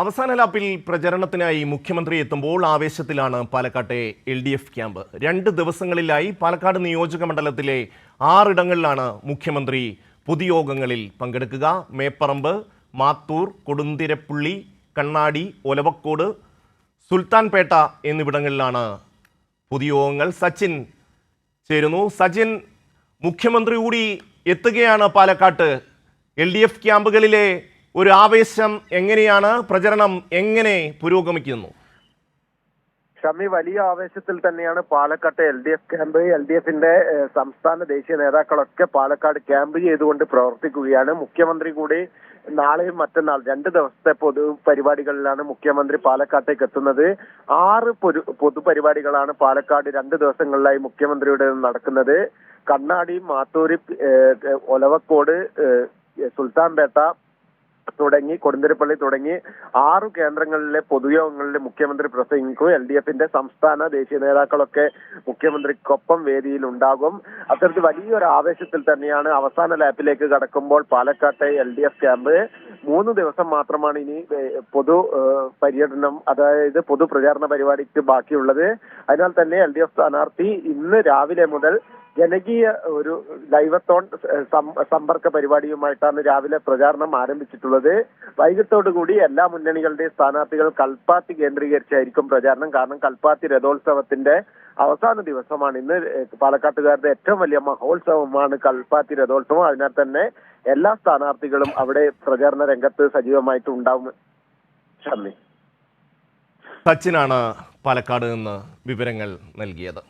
അവസാന ലാപ്പിൽ പ്രചരണത്തിനായി മുഖ്യമന്ത്രി എത്തുമ്പോൾ ആവേശത്തിലാണ് പാലക്കാട്ടെ എൽ ഡി എഫ് ക്യാമ്പ്. രണ്ട് ദിവസങ്ങളിലായി പാലക്കാട് നിയോജക മണ്ഡലത്തിലെ ആറിടങ്ങളിലാണ് മുഖ്യമന്ത്രി പൊതുയോഗങ്ങളിൽ പങ്കെടുക്കുക. മേപ്പറമ്പ് മാത്തൂർ കൊടുന്തിരപ്പുള്ളി കണ്ണാടി ഒലവക്കോട് സുൽത്താൻപേട്ട എന്നിവിടങ്ങളിലാണ് പൊതുയോഗങ്ങൾ. സച്ചിൻ ചേരുന്നു. സച്ചിൻ മുഖ്യമന്ത്രി കൂടി എത്തുകയാണ് പാലക്കാട്ട്. എൽ ഡി എഫ് ക്യാമ്പുകളിലെ ഒരു ആവേശം എങ്ങനെയാണ് പ്രചരണം എങ്ങനെ പുരോഗമിക്കുന്നു? ഷമി വലിയ ആവേശത്തിൽ തന്നെയാണ് പാലക്കാട്ടെ L D F camp L D എഫിന്റെ സംസ്ഥാന ദേശീയ നേതാക്കളൊക്കെ പാലക്കാട് ക്യാമ്പ് ചെയ്തുകൊണ്ട് പ്രവർത്തിക്കുകയാണ്. മുഖ്യമന്ത്രി കൂടി നാളെയും മറ്റന്നാൾ രണ്ട് ദിവസത്തെ പൊതു പരിപാടികളിലാണ് മുഖ്യമന്ത്രി പാലക്കാട്ടേക്ക് എത്തുന്നത്. ആറ് പൊതു പൊതുപരിപാടികളാണ് പാലക്കാട് രണ്ട് ദിവസങ്ങളിലായി മുഖ്യമന്ത്രിയുടെ നടക്കുന്നത്. കണ്ണാടി മാത്തൂരി ഒലവക്കോട് സുൽത്താൻപേട്ട തുടങ്ങി കൊടുന്തിരപ്പള്ളി തുടങ്ങി ആറു കേന്ദ്രങ്ങളിലെ പൊതുയോഗങ്ങളിൽ മുഖ്യമന്ത്രി പ്രസംഗിക്കും എൽ ഡി എഫിന്റെ സംസ്ഥാന ദേശീയ നേതാക്കളൊക്കെ മുഖ്യമന്ത്രിക്കൊപ്പം വേദിയിൽ ഉണ്ടാകും അത്തരത്തിൽ വലിയൊരു ആവേശത്തിൽ തന്നെയാണ് അവസാന ലാപ്പിലേക്ക് കടക്കുമ്പോൾ പാലക്കാട്ടെ എൽ ഡി എഫ് ക്യാമ്പ്. മൂന്ന് ദിവസം മാത്രമാണ് ഇനി പൊതു പര്യടനം അതായത് പൊതു പ്രചാരണ പരിപാടിക്ക് ബാക്കിയുള്ളത്. അതിനാൽ തന്നെ എൽ ഡി എഫ് സ്ഥാനാർത്ഥി ഇന്ന് രാവിലെ മുതൽ ജനകീയ ഒരു ലൈവത്തോൺ സമ്പർക്ക പരിപാടിയുമായിട്ടാണ് രാവിലെ പ്രചാരണം ആരംഭിച്ചിട്ടുള്ളത്. വൈകിട്ടോടുകൂടി എല്ലാ മുന്നണികളുടെയും സ്ഥാനാർത്ഥികൾ കൽപ്പാത്തി കേന്ദ്രീകരിച്ചായിരിക്കും പ്രചാരണം. കാരണം കൽപ്പാത്തി രഥോത്സവത്തിന്റെ അവസാന ദിവസമാണ്. ഇന്ന് പാലക്കാട്ടുകാരുടെ ഏറ്റവും വലിയ മഹോത്സവമാണ് കൽപ്പാത്തി രഥോത്സവം. അതിനാൽ തന്നെ എല്ലാ സ്ഥാനാർത്ഥികളും അവിടെ പ്രചാരണ രംഗത്ത് സജീവമായിട്ട് ഉണ്ടാവും. സച്ചിനാണ് പാലക്കാട് നിന്ന് വിവരങ്ങൾ നൽകിയത്.